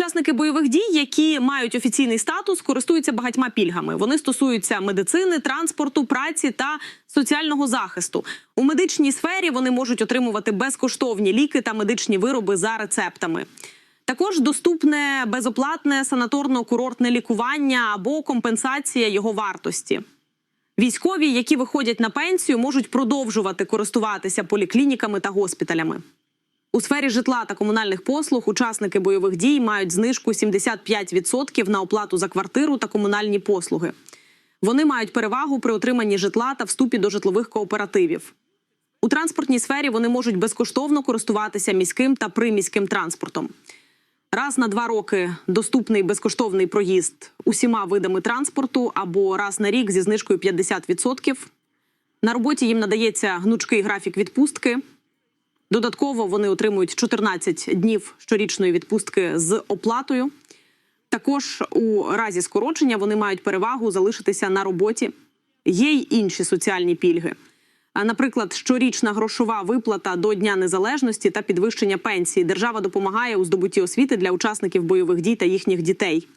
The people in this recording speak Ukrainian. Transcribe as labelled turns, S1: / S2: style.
S1: Учасники бойових дій, які мають офіційний статус, користуються багатьма пільгами. Вони стосуються медицини, транспорту, праці та соціального захисту. У медичній сфері вони можуть отримувати безкоштовні ліки та медичні вироби за рецептами. Також доступне безоплатне санаторно-курортне лікування або компенсація його вартості. Військові, які виходять на пенсію, можуть продовжувати користуватися поліклініками та госпіталями. У сфері житла та комунальних послуг учасники бойових дій мають знижку 75% на оплату за квартиру та комунальні послуги. Вони мають перевагу при отриманні житла та вступі до житлових кооперативів. У транспортній сфері вони можуть безкоштовно користуватися міським та приміським транспортом. Раз на два роки доступний безкоштовний проїзд усіма видами транспорту або раз на рік зі знижкою 50%. На роботі їм надається гнучкий графік відпустки. Додатково вони отримують 14 днів щорічної відпустки з оплатою. Також у разі скорочення вони мають перевагу залишитися на роботі. Є й інші соціальні пільги. Наприклад, щорічна грошова виплата до Дня Незалежності та підвищення пенсії. Держава допомагає у здобутті освіти для учасників бойових дій та їхніх дітей.